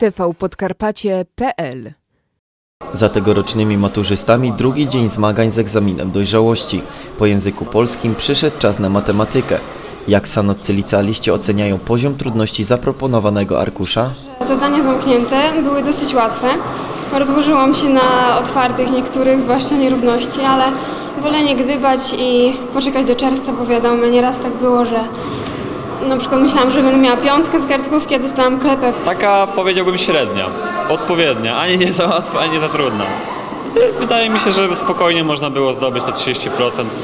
tvpodkarpacie.pl Za tegorocznymi maturzystami drugi dzień zmagań z egzaminem dojrzałości. Po języku polskim przyszedł czas na matematykę. Jak sanoccy licealiści oceniają poziom trudności zaproponowanego arkusza? Zadania zamknięte były dosyć łatwe. Rozłożyłam się na otwartych niektórych, zwłaszcza nierówności, ale wolę nie gdybać i poczekać do czerwca, bo wiadomo, nieraz tak było, że na przykład myślałam, że będę miała piątkę z kartkówki, a dostałam klepę. Taka powiedziałbym średnia, odpowiednia, ani nie za łatwa, ani nie za trudna. Wydaje mi się, że spokojnie można było zdobyć te 30%,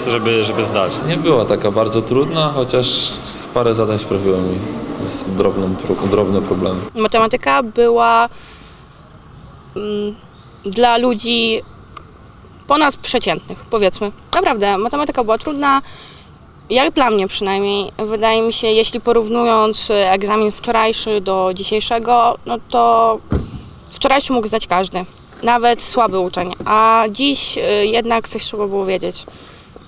żeby, żeby zdać. Nie była taka bardzo trudna, chociaż parę zadań sprawiło mi z drobną, drobne problemy. matematyka była mm, dla ludzi ponadprzeciętnych, powiedzmy. Naprawdę, matematyka była trudna, jak dla mnie przynajmniej. Wydaje mi się, jeśli porównując e, egzamin wczorajszy do dzisiejszego, no to wczorajszy mógł zdać każdy, nawet słaby uczeń, a dziś e, jednak coś trzeba było wiedzieć.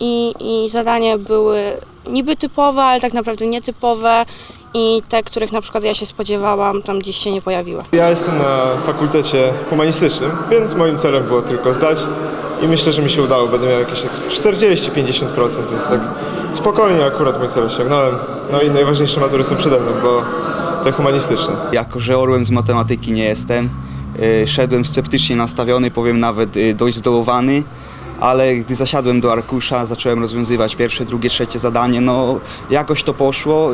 I, I zadania były niby typowe, ale tak naprawdę nietypowe i te, których na przykład ja się spodziewałam, tam dziś się nie pojawiły. Ja jestem na fakultecie humanistycznym, więc moim celem było tylko zdać i myślę, że mi się udało. Będę miał jakieś tak 40-50%, więc tak spokojnie akurat mój cel osiągnąłem. No i najważniejsze matury są przede mną, bo te humanistyczne. Jako, że orłem z matematyki nie jestem, y, szedłem sceptycznie nastawiony, powiem nawet y, dość zdołowany, ale gdy zasiadłem do arkusza, zacząłem rozwiązywać pierwsze, drugie, trzecie zadanie, no jakoś to poszło.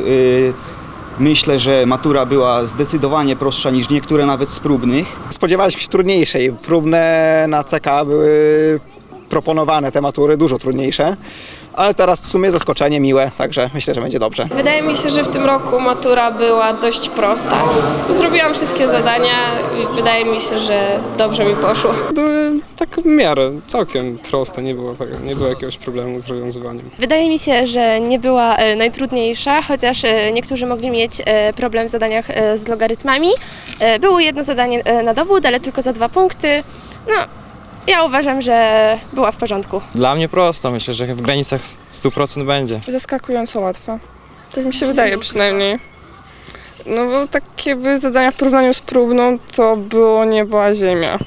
Myślę, że matura była zdecydowanie prostsza niż niektóre nawet z próbnych. spodziewaliśmy się trudniejszej. Próbne na CK były proponowane te matury dużo trudniejsze, ale teraz w sumie zaskoczenie miłe, także myślę, że będzie dobrze. Wydaje mi się, że w tym roku matura była dość prosta. Zrobiłam wszystkie zadania i wydaje mi się, że dobrze mi poszło. Były tak w miarę, całkiem proste, nie było, tak, nie było jakiegoś problemu z rozwiązywaniem. Wydaje mi się, że nie była e, najtrudniejsza, chociaż e, niektórzy mogli mieć e, problem w zadaniach z logarytmami. Było jedno zadanie na dowód, ale tylko za dwa punkty. No, ja uważam, że była w porządku. Dla mnie prosto, myślę, że w granicach 100% będzie. Zaskakująco łatwa. Tak mi się wydaje przynajmniej. No bo takie zadania w porównaniu z próbną to było niebo a ziemia.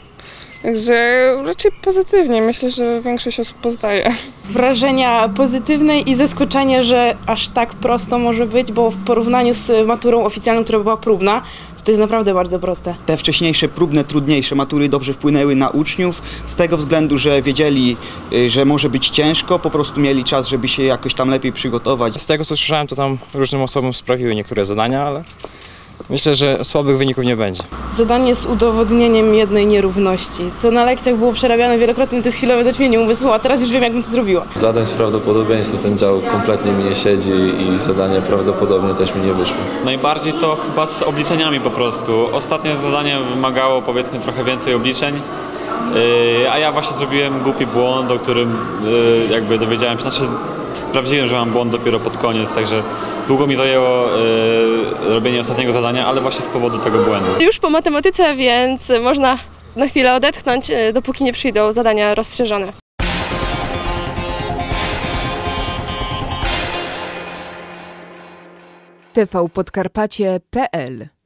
Także raczej pozytywnie. Myślę, że większość osób poznaje. wrażenia pozytywne i zaskoczenie, że aż tak prosto może być, bo w porównaniu z maturą oficjalną, która była próbna, to, jest naprawdę bardzo proste. Te wcześniejsze, próbne, trudniejsze matury dobrze wpłynęły na uczniów, z tego względu, że wiedzieli, y, że może być ciężko, po prostu mieli czas, żeby się jakoś tam lepiej przygotować. Z tego co słyszałem, to tam różnym osobom sprawiły niektóre zadania, ale myślę, że słabych wyników nie będzie. Zadanie z udowodnieniem jednej nierówności, co na lekcjach było przerabiane wielokrotnie, to jest chwilowe zaćmienie umysłu, a teraz już wiem, jak bym to zrobiła. Zadań z prawdopodobieństwa ten dział kompletnie mi nie siedzi i zadania prawdopodobnie też mi nie wyszły. Najbardziej to chyba z obliczeniami po prostu. Ostatnie zadanie wymagało powiedzmy trochę więcej obliczeń, yy, a ja właśnie zrobiłem głupi błąd, o którym yy, jakby dowiedziałem się, znaczy sprawdziłem, że mam błąd dopiero pod koniec, także długo mi zajęło yy, robienie ostatniego zadania, ale właśnie z powodu tego błędu. Już po matematyce, więc można na chwilę odetchnąć, e, dopóki nie przyjdą zadania rozszerzone. tvpodkarpacie.pl